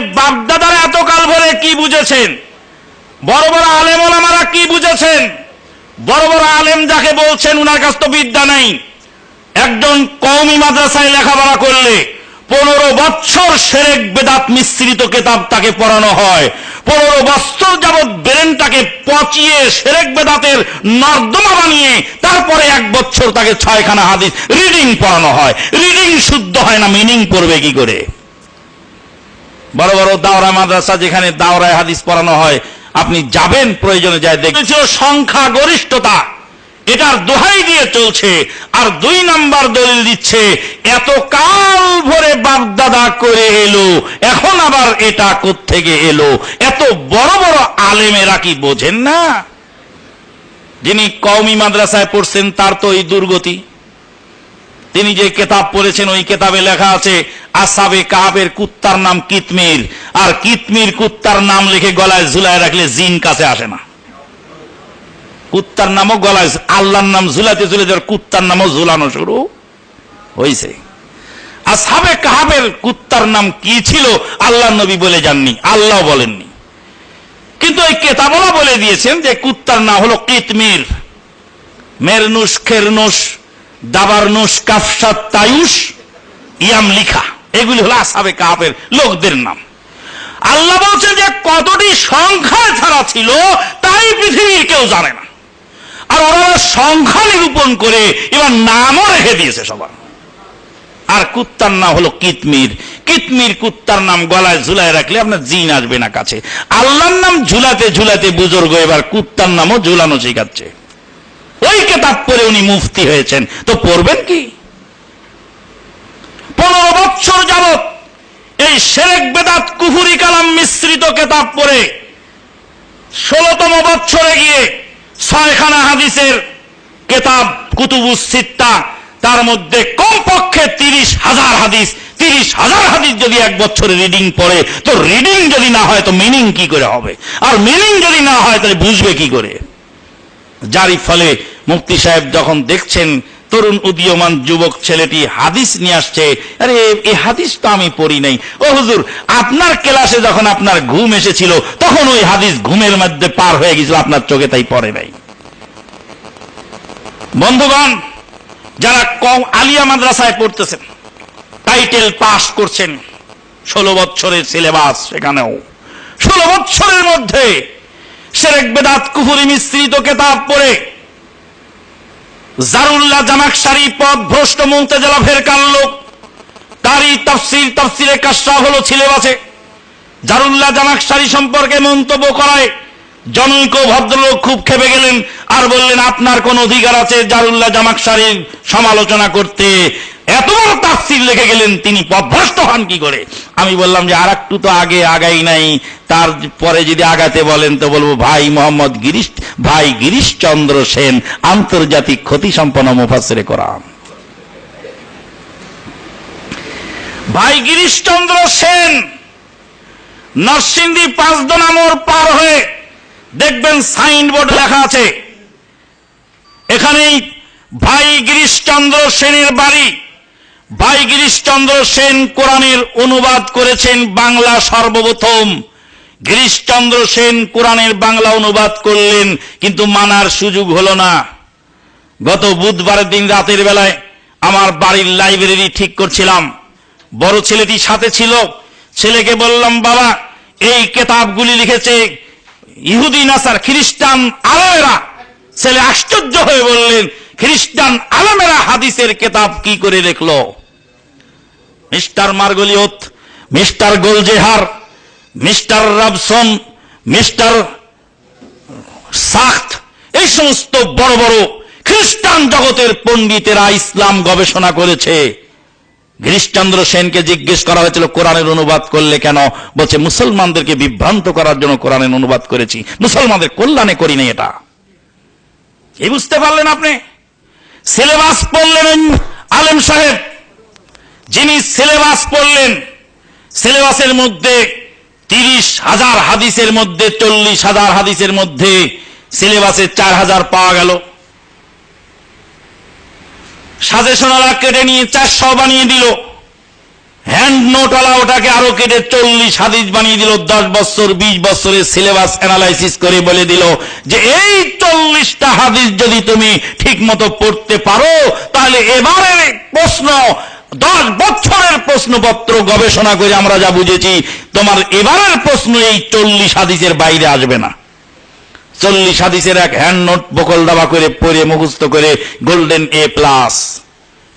বাপদাদারা এতকাল ধরে কি বুঝেছেন? বড় বড় আলেম ওলামারা কি বুঝেছেন? বড় বড় আলেম যাকে বলছেন, উনার কাছে তো বিদ্যা নেই। একজন কওমি মাদ্রাসায় লেখাপড়া করলে পনেরো বৎসর সেরেক বেদাত মিশ্রিত কেতাব তাকে পড়ানো হয়। পনেরো বৎসর যাবৎ ব্রেনটাকে পচিয়ে সেরেক বেদাতের নর্দমা বানিয়ে তারপরে এক বছর তাকে ছয়খানা হাদিস, রিডিং পড়ানো হয়। রিডিং শুদ্ধ হয় না, মিনিং পড়বে কি করে? বড় বড় দাওরা মাদ্রাসা যেখানে দাওরায় হাদিস পড়ানো হয়, আপনি যাবেন, প্রয়োজনে যায় দেখবেন। সংখ্যা গরিষ্ঠতা এটার দোহাই দিয়ে চলছে, আর দুই নাম্বার দলিল দিচ্ছে, এত কাল ভরে বাপদাদা করে এলো, এখন আবার এটা থেকে এলো? এত বড় বড় আলেমেরা কি বোঝেন না? যিনি কওমি মাদ্রাসায় পড়ছেন, তার তো এই দুর্গতি। তিনি যে কেতাব পড়েছেন, ওই কেতাবে লেখা আছে আসাবে কাহাবের কুত্তার নাম কিতমির। আর কিতমির কুত্তার নাম লিখে গলায় ঝুলায় রাখলে জিন কাছে আসে না। কুত্তার নামও গলায় আল্লাহর নাম ঝুলাতে ঝুলে যাওয়ার কুত্তার নামও ঝুলানো শুরু হয়েছে আসাবে কাহাবের কুত্তার নাম কি ছিল আল্লাহ নবী বলে যাননি আল্লাহ বলেননি। কিন্তু ওই কেতাবলা বলে দিয়েছেন যে কুত্তার নাম হলো কিতমির। মেরনুস খেরনুস দাবারনুস কাফসাত তায়ুস ইয়াম লিখা। এগুলি হলো আসাবে কাহাবের লোকদের নাম। আল্লাহ বলছেন যে কতটি সংখ্যা ছাড়া ছিল, তাই পৃথিবীর কেউ জানে না। আর ওরা সংখ্যা নিরূপণ করে এবার নামও রেখে দিয়েছে সবার। আর কুত্তার নাম হলো কিতমির। কিতমির কুত্তার নাম গলায় ঝুলায় রাখলে আপনার জিন আসবে না কাছে। আল্লাহর নাম ঝুলাতে ঝুলাতে বুজুর্গ এবার কুত্তার নামও ঝুলানো শিখাচ্ছে। ওই কেতাব পরে উনি মুফতি হয়েছেন। তো পড়বেন কি? পনেরো বৎসর যাবত এই শেরেক বেদাত কুফুরি কালাম মিশ্রিত কেতাব পড়ে ষোলতম বৎসরে গিয়ে ছয়খানা হাদিসের কেতাব কুতুবুস সিত্তা, তার মধ্যে কমপক্ষে তিরিশ হাজার হাদিস, তিরিশ হাজার হাদিস যদি এক বছরে রিডিং পড়ে, তো রিডিং যদি না হয়, তো মিনিং কি করে হবে? আর মিনিং যদি না হয়, তাহলে বুঝবে কি করে? যারই ফলে মুফতি সাহেব যখন দেখছেন তরুণ উদীয়মান যুবক ছেলেটি হাদিস নিয়ে আসছে। আরে, এই হাদিস তো আমি পড়ি নাই। ও হুজুর, আপনার ক্লাসে যখন আপনার ঘুম এসেছিল, তখন ওই হাদিস ঘুমের মধ্যে পার হয়ে গেছিল, আপনার চোখে তাই পড়ে নাই। বন্ধুগণ, যারা কম আলিয়া মাদ্রাসায় পড়তেছেন, টাইটেল পাস করছেন, ষোলো বছরের সিলেবাস সেখানেও। ষোলো বছরের মধ্যে সেরেক বেদাত কুফুরি মিশ্রিত কেতাব পড়ে জারুল্লাহ জামাকসারি পদ ভ্রষ্ট মুমতেজালা ফেরকার লোক তারই তফসির তফসিরে কাশা হলো সিলেবাসে। জারুল্লাহ জামাকসারি সম্পর্কে মন্তব্য করায় জনৈক ভদ্রলোক খুব খেপে গেলেন আর বললেন, আপনার কোন অধিকার আছে জারুল্লাহ জামাকসারির সমালোচনা করতে? এত বড় তাফসির লিখে গেলেন, তিনি পদভ্রষ্ট হন কি করে? আমি বললাম যে আর একটু তো আগে আগাই নাই তার পরে যদি আগাতে বলেন, তো বলব, ভাই মোহাম্মদ গিরিশ, ভাই গিরিশচন্দ্র সেন, আন্তর্জাতিক ক্ষতি সম্পন্ন মুফাসরে কোরআন। ভাই গিরিশচন্দ্র সেন, নরসিংদী পাঁচদনা মোড় পার হয়ে দেখবেন সাইনবোর্ড লেখা আছে, এখানেই ভাই গিরিশচন্দ্র সেনের বাড়ি। ভাই গিরিশচন্দ্র সেন কোরআনের অনুবাদ করেছেন বাংলা সর্বপ্রথম। গিরিশচন্দ্র সেন কোরআনের বাংলা অনুবাদ করলেন, কিন্তু মানার সুযোগ হলো না। গত বুধবারের দিন রাতের বেলায় আমার বাড়ির লাইব্রেরি ঠিক করছিলাম। বড় ছেলেটি সাথে ছিল। ছেলেকে বললাম, বাবা, এই কেতাবগুলি লিখেছে ইহুদি নাসার খ্রিস্টান আলমেরা। ছেলে আশ্চর্য হয়ে বললেন, খ্রিস্টান আলমেরা হাদিসের কেতাব কি করে দেখল? Mister Margoliouth, mister Goldziher mister Robson, mister Schacht, এই সমস্ত বড় বড় খ্রিস্টান জগতের পণ্ডিতেরা ইসলাম গবেষণা করেছে। গিরিশচন্দ্র সেনকে জিজ্ঞেস করা হয়েছিল, কোরআনের অনুবাদ করলে কেন? বলছে, মুসলমানদেরকে বিভ্রান্ত করার জন্য কোরআনের অনুবাদ করেছি। মুসলমানদের কল্যাণে করিনি এটা। এই বুঝতে পারলেন আপনি? সিলেবাস পড়লেন আলেম সাহেব। যিনি সিলেবাস পড়লেন, সিলেবাসের মধ্যে তিরিশ হাজার হাদিসের মধ্যে, চল্লিশ হাজার হাদিসের মধ্যে সিলেবাসে চার হাজার পাওয়া গেল। সাজেশনারা কেটে নিয়ে চারশো বানিয়ে দিল। হ্যান্ড নোটওয়ালা ওটাকে আরও কেটে চল্লিশ হাদিস বানিয়ে দিল। দশ বছর, বিশ বছরের সিলেবাস অ্যানালাইসিস করে বলে দিল যে এই চল্লিশটা হাদিস যদি তুমি ঠিক মতো পড়তে পারো, তাহলে এবারের প্রশ্ন দশ বছরের প্রশ্নপত্র গবেষণা করে আমরা যা বুঝেছি, তোমার এবারের প্রশ্ন এই চল্লিশ হাদিসের বাইরে আসবে না। চল্লিশ হাদিসের এক হ্যান্ড নোট বকল দাবা করে পড়ে মুখস্থ করে গোল্ডেন এ প্লাস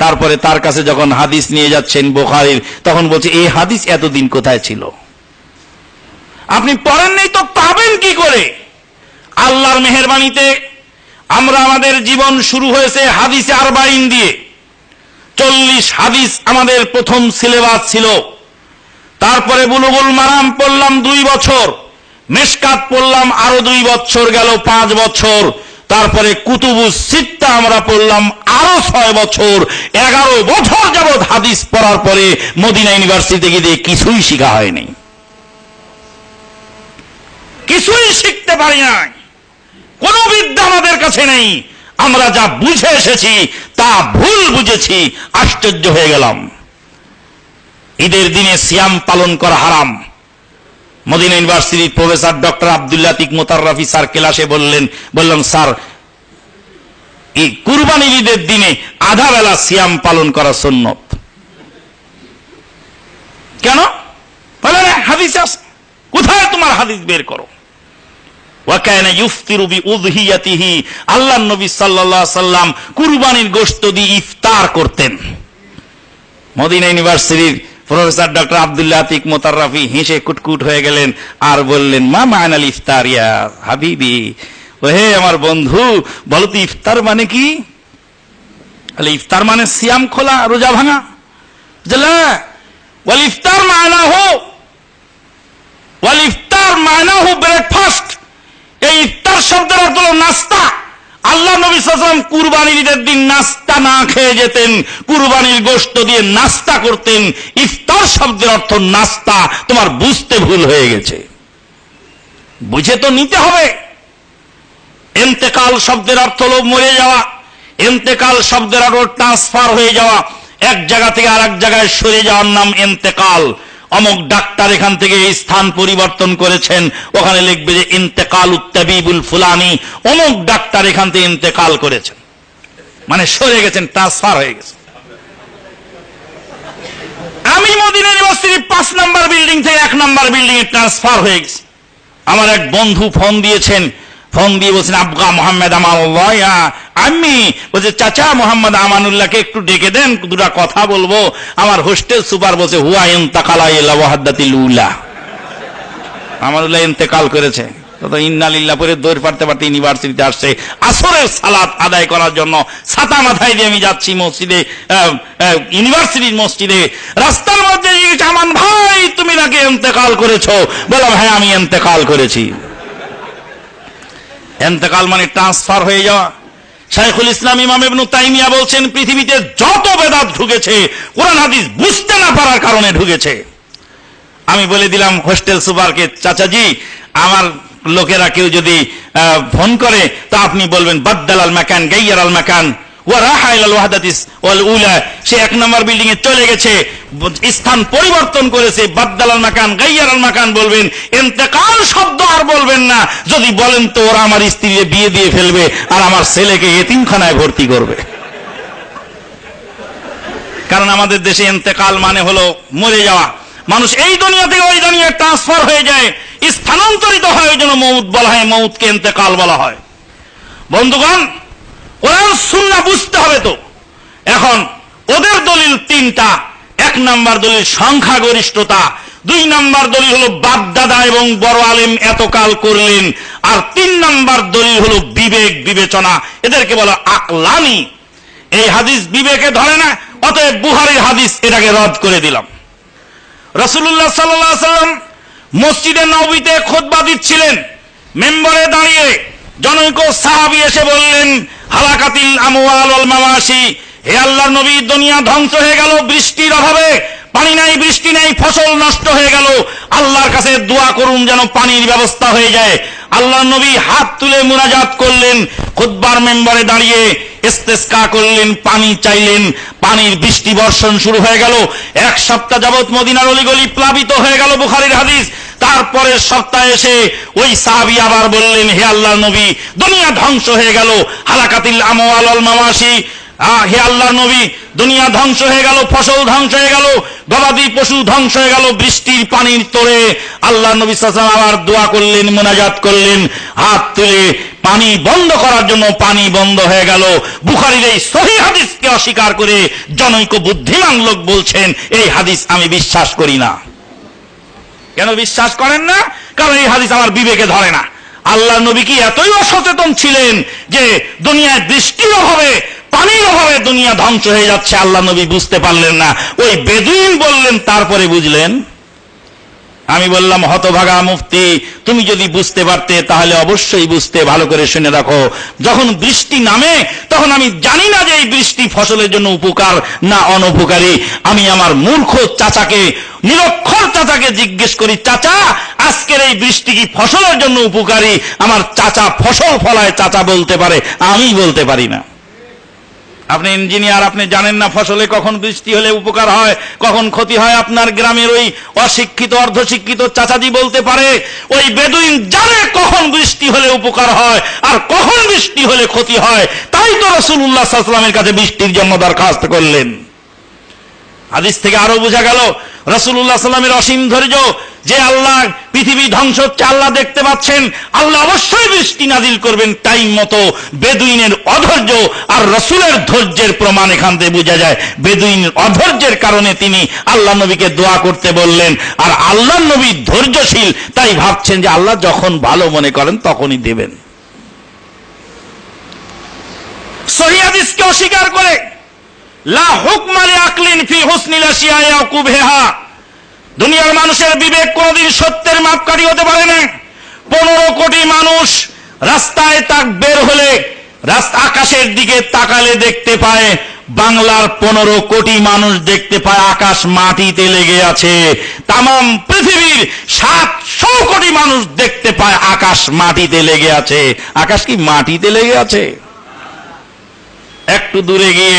তারপরে তার কাছে যখন হাদিস নিয়ে যাচ্ছেন বোখারির, তখন বলছে এই হাদিস এতদিন কোথায় ছিল? আপনি পড়েন নেই তো পাবেন কি করে? আল্লাহর মেহরবানিতে আমরা আমাদের জীবন শুরু হয়েছে হাদিসে আরবাইন দিয়ে। চল্লিশ হাদিস আমাদের প্রথম সিলেবাস ছিল। তারপরে বুলুগুল মারাম পড়লাম দুই বছর, মেশকাত পড়লাম আরও দুই বছর গেল পাঁচ বছর, তারপরে কুতুবু সিত্তা আমরা পড়লাম আরও ছয় বছর, এগারো বছর যাবৎ হাদিস পড়ার পরে মদিনা ইউনিভার্সিটি গিয়ে কিছুই শেখা হয়নি। কিছুই শিখতে পারি নাই। কোনো বিদ্যা আমাদের কাছে নেই। আমরা যা বুঝে এসেছি, তা ভুল বুঝেছি, আশ্চর্য হয়ে গেলাম। ঈদের দিনে সিয়াম পালন করা হারাম। মদিনা ইউনিভার্সিটির প্রফেসর ডক্টর আব্দুল্লাহ তিক মোতাররাফি স্যার ক্লাসে বললেন, বললাম, স্যার, এই কুরবানি ঈদের দিনে আধা বেলা সিয়াম পালন করা সুন্নত। কেন? বলে, হাদিস কোথায় তোমার হাদিস বের করো? আর বললেন, মা মায়নাল ইফতার হাবিবি? ও হে আমার বন্ধু, বলো তো ইফতার মানে কি? ইফতার মানে সিয়াম খোলা, রোজা ভাঙা। ওয়াল ইফতার মায়না হো ওয়াল ইফতার মায়না হো ব্রেকফাস্ট। শব্দের অর্থ নাস্তা। আল্লাহ নবী কুরবানির ঈদের দিন নাস্তা না খেয়ে যেতেন। কুরবানির গোশত দিয়ে নাস্তা করতেন। ইফতার শব্দের অর্থ নাস্তা। তোমার বুঝতে ভুল হয়ে গেছে। বুঝে তো নিতে হবে। এন্তেকাল শব্দের অর্থ হলো মরে যাওয়া। এন্তেকাল শব্দের অর্থ ট্রান্সফার হয়ে যাওয়া। এক জায়গা থেকে আর জায়গায় সরে যাওয়ার নাম এন্তেকাল। অমুক ডাক্তার এখান থেকে স্থান পরিবর্তন করেছেন। ওখানে লিখবে যে ইন্তেকাল উত্তাবিবুল ফুলানি। অমুক ডাক্তার এখান থেকে ইন্তেকাল করেছেন। মানে সরে গেছেন, ট্রান্সফার হয়ে গেছে আমি মদিনা ইউনিভার্সিটির পাঁচ নাম্বার বিল্ডিং থেকে এক নাম্বার বিল্ডিং এ ট্রান্সফার হয়ে গেছে। আমার এক বন্ধু ফোন দিয়েছেন ফোন দিয়ে বলছেন, আবগা মোহাম্মদ আমানুল্লাহ আমি বলছে, চাচা মোহাম্মদ আমানুল্লাহকে একটু ডেকে দেন, দুটা কথা বলব। আমার হোস্টেল সুপার বলছে, হুয়া ইন্তাকালা ইলা ওয়াহাদাতিল উলা। আমানুল্লাহ ইন্তেকাল করেছে। দৌড় পারতে আসছে। সালাত আদায় করার জন্য মাথায় দিয়ে আমি যাচ্ছি মসজিদে মসজিদে। রাস্তার মধ্যে ভাই, তুমি নাকি হ্যাঁ আমি করেছি। এন্তেকাল মানে ট্রান্সফার হয়ে যাওয়া। শাইখুল ইসলাম ইমাম ইবনু তাইমিয়া বলছেন, পৃথিবীতে যত বেদাত ঢুকেছে, কোরআন হাদিস বুঝতে না পারার কারণে ঢুকেছে। আমি বলে দিলাম, হোস্টেল সুপারকে, চাচাজি, আমার লোকেরা কেউ যদি ফোন করে, তা আপনি বলবেন বাদ্দাল আল মাকান, গাইয়ার আল মাকান সে এক নম্বর বিল্ডিং এ চলে গেছে, স্থান পরিবর্তন করেছে। মাকান মাকান বলবেন শব্দ আর বলবেন না। যদি বলেন তো ওরা আমার স্ত্রীকে বিয়ে দিয়ে ফেলবে আর আমার ছেলেকে এতিমখানায় ভর্তি করবে। কারণ আমাদের দেশে ইন্তেকাল মানে হলো মরে যাওয়া। মানুষ এই দুনিয়া থেকে ওই দুনিয়া ট্রান্সফার হয়ে যায়, স্থানান্তরিত হয় ওই জন্য মৌত বলা হয় মৌতকে ইন্তেকাল বলা হয়। বন্ধুগণ কোরআন সুন্না বুঝতে হবে তো। এখন ওদের দলিল তিনটা। এক নাম্বার দলিল সংখ্যাগরিষ্ঠতা, দুই নাম্বার দলিল হলো এবং বড় এতকাল করলেন, আর তিন নাম্বার দলিল হলো বিবেক বিবেচনা, এদেরকে আকলানি এই হাদিস বিবেকে ধরে না, অতএব বুহারির হাদিস এটাকে রদ করে দিলাম। রসুল্লাহ সাল্লাম মসজিদে নবীতে খোদবা দিচ্ছিলেন। মেম্বারে দাঁড়িয়ে জনৈক সাহাবি এসে বললেন হালাকাতিল আমওয়াল ওয়াল মাওয়াশি হে আল্লাহর নবী, দুনিয়া ধ্বংস হয়ে গেল, বৃষ্টির অভাবে। পানি নাই, বৃষ্টি নাই, ফসল নষ্ট হয়ে গেল। আল্লাহর কাছে দোয়া করুন যেন পানির ব্যবস্থা হয়ে যায়। আল্লাহর নবী হাত তুলে মুনাজাত করলেন। খুদ্বার মেম্বারে দাঁড়িয়ে ইস্তেস্কা করলেন পানি চাইলেন পানির বৃষ্টি বর্ষণ শুরু হয়ে গেল। এক সপ্তাহ যাবত মদিনার অলিগলি প্লাবিত হয়ে গেল বুখারীর হাদিস। তারপরের সপ্তাহে এসে ওই সাহাবি আবার বললেন হে আল্লাহ নবী দুনিয়া ধ্বংস হয়ে গেল। হালাকাতিল আমওয়াল আল আহ, হে আল্লাহ নবী দুনিয়া ধ্বংস হয়ে গেল ফসল ধ্বংস হয়ে গেল গবাদি পশু ধ্বংস হয়ে গেল বৃষ্টির পানির তোরে। আল্লাহ নবী সাল্লাল্লাহু আবার দোয়া করলেন মোনাজাত করলেন হাত তুলে পানি বন্ধ করার জন্য পানি বন্ধ হয়ে গেল। বুখারীর এই সহি হাদিসকে অস্বীকার করে জনৈক বুদ্ধিমান লোক বলছেন, এই হাদিস আমি বিশ্বাস করি না। কেন বিশ্বাস করেন না? কারণ এই হাদিস আমার বিবেকে ধরে না। আল্লাহ নবী কি এতই অসচেতন ছিলেন যে দুনিয়ায় বৃষ্টির অভাবে, পানির অভাবে দুনিয়া ধ্বংস হয়ে যাচ্ছে, আল্লাহ নবী বুঝতে পারলেন না। ওই বেদুইন বললেন, তারপরে বুঝলেন আমি বললাম, হতভাগা মুফতি, তুমি যদি বুঝতে পারতে, তাহলে অবশ্যই বুঝতে, ভালো করে শুনে রাখো। যখন বৃষ্টি নামে, তখন আমি জানি না যে এই বৃষ্টি ফসলের জন্য উপকার না অনুপকারী। আমি আমার মূর্খ চাচাকে, নিরক্ষর চাচাকে জিজ্ঞেস করি, চাচা, আজকের এই বৃষ্টি কি ফসলের জন্য উপকারী? আমার চাচা ফসল ফলায় চাচা বলতে পারে, আমি বলতে পারি না। আপনি ইঞ্জিনিয়ার, আপনি জানেন না ফসলে কখন বৃষ্টি হলে উপকার হয়, কখন ক্ষতি হয়, আপনার গ্রামের ওই অশিক্ষিত, অর্ধশিক্ষিত চাচাজি বলতে পারে, ওই বেদুইন জানে কখন বৃষ্টি হলে উপকার হয় আর কখন বৃষ্টি হলে ক্ষতি হয়। তাই তো রসুল্লাহ সাল্লামের কাছে বৃষ্টির জন্য দরখাস্ত করলেন। হাদিস থেকে আরও বোঝা গেল রসুল্লাহ সাল্লামের অসীম ধৈর্য, যে আল্লাহ পৃথিবী ধ্বংস হচ্ছে, আল্লাহ দেখতে পাচ্ছেন, আল্লাহ অবশ্যই বৃষ্টি নাজিল করবেন টাইম মতো, বেদুইনের অধৈর্য আর রসুলের ধৈর্যের প্রমাণ এখান থেকে বোঝা যায়। বেদুইনের অধৈর্যের কারণে তিনি আল্লাহ নবীকে দোয়া করতে বললেন, আর আল্লাহ নবী ধৈর্যশীল, তাই ভাবছেন যে আল্লাহ যখন ভালো মনে করেন তখনই দেবেন। সহিয়াদিসকে অস্বীকার করে দুনিয়ার মানুষের বিবেক কোনদিন সত্যের মাপকাঠি হতে পারে না। পনেরো কোটি মানুষ রাস্তায় তাক বের হলে, রাস্তা আকাশের দিকে তাকালে দেখতে পায়, বাংলার পনেরো কোটি মানুষ দেখতে পায় আকাশ মাটিতে লেগে আছে। তাম পৃথিবীর সাতশো কোটি মানুষ দেখতে পায় আকাশ মাটিতে লেগে আছে। আকাশ কি মাটিতে লেগে আছে? একটু দূরে গিয়ে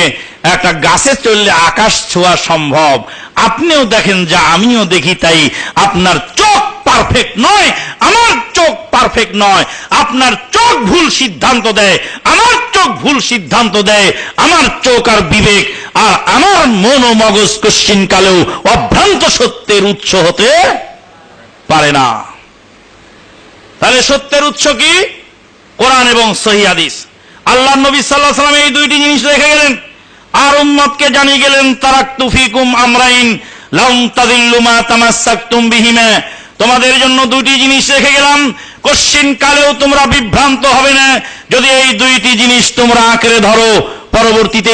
একটা গাছে চললে আকাশ ছোঁয়া সম্ভব। আপনিও দেখেন যা, আমিও দেখি তাই। আপনার চোখ পারফেক্ট নয়, আমার চোখ পারফেক্ট নয়। আপনার চোখ ভুল সিদ্ধান্ত দেয়, আমার চোখ ভুল সিদ্ধান্ত দেয়। আমার চোখ আর বিবেক, আর আমার মন ও মগজ কশ্চিন কালেও অভ্রান্ত সত্যের উৎস হতে পারে না। তাহলে সত্যের উৎস কি? কোরআন এবং সহি আল্লাহ নবী সাল্লাহ সাল্লাম এই দুইটি জিনিস রেখে গেলেন। আর উম্মতকে জানিয়ে গেলেন তারাক তুফিকুম আমরাইন লাউম তাদিল্লুমা তামাসাকতুম বিহিমা। তোমাদের জন্য দুটি জিনিস রেখে গেলাম। কশ্চিন কালেও তোমরা বিভ্রান্ত হবে না। যদি এই দুইটি জিনিস তোমরা আঁকড়ে ধরো, পরবর্তীতে